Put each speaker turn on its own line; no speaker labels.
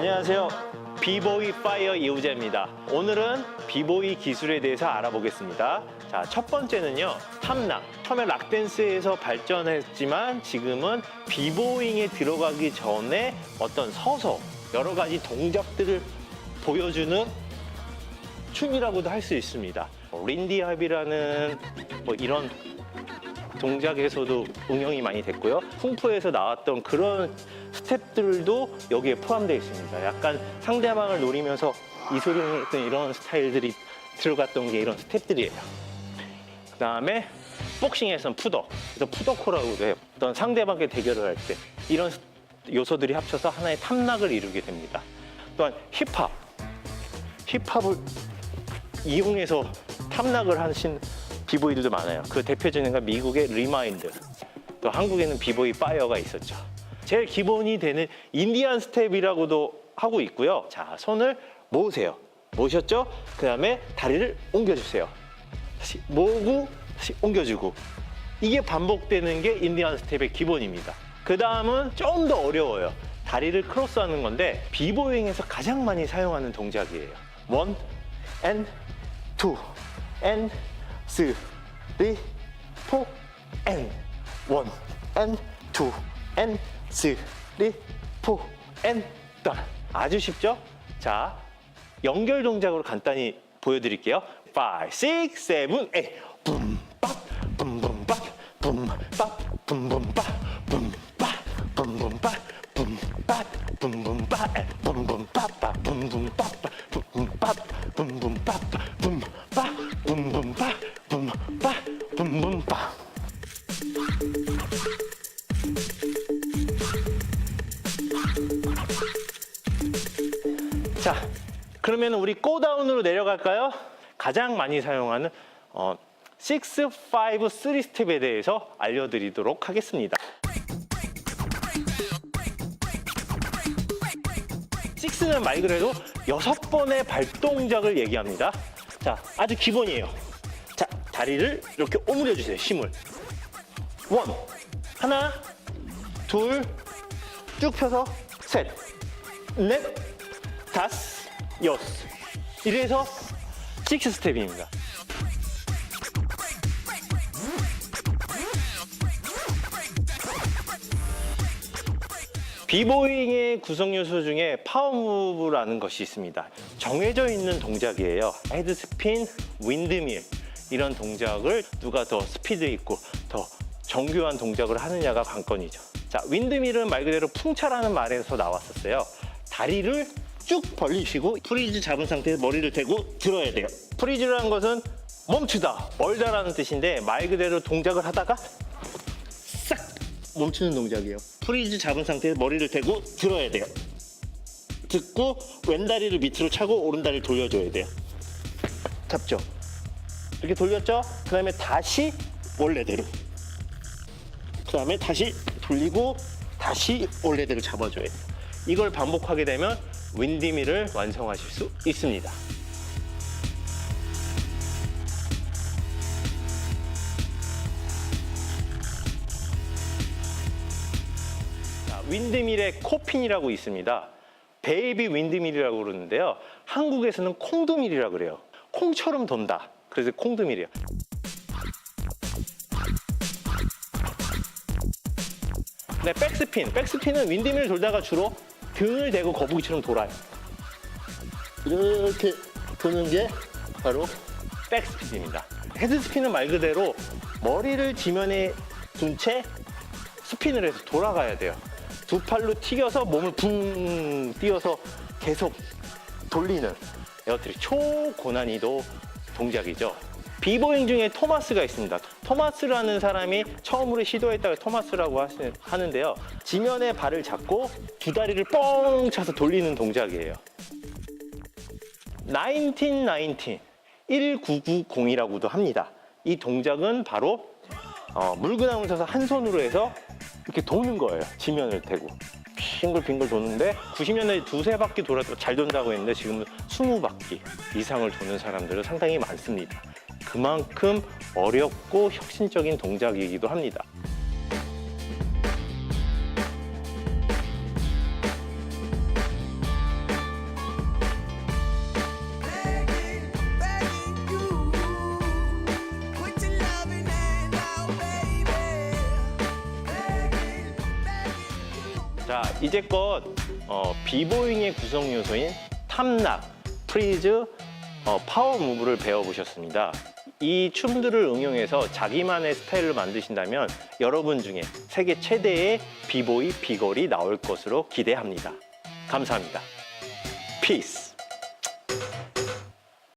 안녕하세요. 비보이 파이어 이우재입니다. 오늘은 비보이 기술에 대해서 알아보겠습니다. 자, 첫 번째는요. 탐락. 처음에 락댄스에서 발전했지만 지금은 비보잉에 들어가기 전에 어떤 서서 여러 가지 동작들을 보여주는 춤이라고도 할 수 있습니다. 린디합이라는 뭐 이런 동작에서도 응용이 많이 됐고요. 쿵푸에서 나왔던 그런 스텝들도 여기에 포함되어 있습니다. 약간 상대방을 노리면서 이소룡이 했던 이런 스타일들이 들어갔던 게 이런 스텝들이에요. 그 다음에 복싱에서는 푸더, 그래서 푸더코라고도 해요. 어떤 상대방과 대결을 할 때 이런 요소들이 합쳐서 하나의 탐락을 이루게 됩니다. 또한 힙합, 힙합을 이용해서 탐락을 하신 비보이들도 많아요. 그 대표적인 건 미국의 리마인드, 또 한국에는 비보이 파이어가 있었죠. 제일 기본이 되는 인디안 스텝이라고도 하고 있고요. 자, 손을 모으세요. 모으셨죠? 그 다음에 다리를 옮겨주세요. 다시 모으고 다시 옮겨주고 이게 반복되는 게 인디안 스텝의 기본입니다. 그 다음은 좀 더 어려워요. 다리를 크로스하는 건데 비보잉에서 가장 많이 사용하는 동작이에요. 원, 앤, 투, 앤, 쓰리, 포, 앤, 원, 앤, 투, 앤, 쓰리, 포, 앤, 던. 아주 쉽죠? 자, 연결 동작으로 간단히 보여드릴게요. 5, 6, 7, 8. 붐, 빡, 붐, 붐, 빡, 붐, 빡, 붐, 붐, 빡, 붐, 빡, 붐, 붐, 빡, 붐, 빡, 붐, 붐, 빡, 붐, 붐, 빡, 빡, 붐, 붐, 빡, 빡, 붐, 붐, 빡, 붐, 붐, 빡, 빡, 붐, 빡, 붐, 붐, 빡, 붐, 빡, 붐, 붐, 빡. 자, 그러면 우리 고다운으로 내려갈까요? 가장 많이 사용하는 어, 6, 5, 3 스텝에 대해서 알려드리도록 하겠습니다. 6는 말 그대로 여섯 번의 발동작을 얘기합니다. 자, 아주 기본이에요. 자, 다리를 이렇게 오므려 주세요. 힘을. 원, 하나, 둘, 쭉 펴서 셋, 넷, 다섯, 여섯. 이래서 식스 스텝입니다. 비보잉의 구성 요소 중에 파워무브라는 것이 있습니다. 정해져 있는 동작이에요. 헤드스핀, 윈드밀 이런 동작을 누가 더 스피드 있고 더 정교한 동작을 하느냐가 관건이죠. 자, 윈드밀은 말 그대로 풍차라는 말에서 나왔었어요. 다리를 쭉 벌리시고 프리즈 잡은 상태에서 머리를 대고 들어야 돼요. 프리즈라는 것은 멈추다, 멀다라는 뜻인데 말 그대로 동작을 하다가 싹 멈추는 동작이에요. 프리즈 잡은 상태에서 머리를 대고 들어야 돼요. 듣고 왼 다리를 밑으로 차고 오른 다리를 돌려줘야 돼요. 잡죠? 이렇게 돌렸죠? 그 다음에 다시 원래대로. 그 다음에 다시 돌리고 다시 원래대로 잡아줘야 돼요. 이걸 반복하게 되면 윈디밀을 완성하실 수 있습니다. 자, 윈드밀의 코핀이라고 있습니다. 베이비 윈드밀이라고 그러는데요. 한국에서는 콩두밀이라고 그래요. 콩처럼 돈다. 그래서 콩두밀이에요. 네, 백스핀. 백스핀은 윈드밀을 돌다가 주로 등을 대고 거북이처럼 돌아요. 이렇게 도는 게 바로 백스핀입니다. 헤드스핀은 말 그대로 머리를 지면에 둔 채 스핀을 해서 돌아가야 돼요. 두 팔로 튀겨서 몸을 붕 띄어서 계속 돌리는 이것들이 초고난이도 동작이죠. 비보잉 중에 토마스가 있습니다. 토마스라는 사람이 처음으로 시도했다가 토마스라고 하는데요. 지면에 발을 잡고 두 다리를 뻥 차서 돌리는 동작이에요. 1919, 1990이라고도 합니다. 이 동작은 바로 어, 물구나무를 쳐서 한 손으로 해서 이렇게 도는 거예요. 지면을 대고. 빙글빙글 도는데 90년대에 두세 바퀴 돌아도 잘 돈다고 했는데 지금은 20바퀴 이상을 도는 사람들은 상당히 많습니다. 그만큼 어렵고 혁신적인 동작이기도 합니다. 자, 이제껏 어, 비보잉의 구성 요소인 탐락, 프리즈, 어, 파워 무브를 배워보셨습니다. 이 춤들을 응용해서 자기만의 스타일을 만드신다면 여러분 중에 세계 최대의 비보이 비걸이 나올 것으로 기대합니다. 감사합니다. 피스!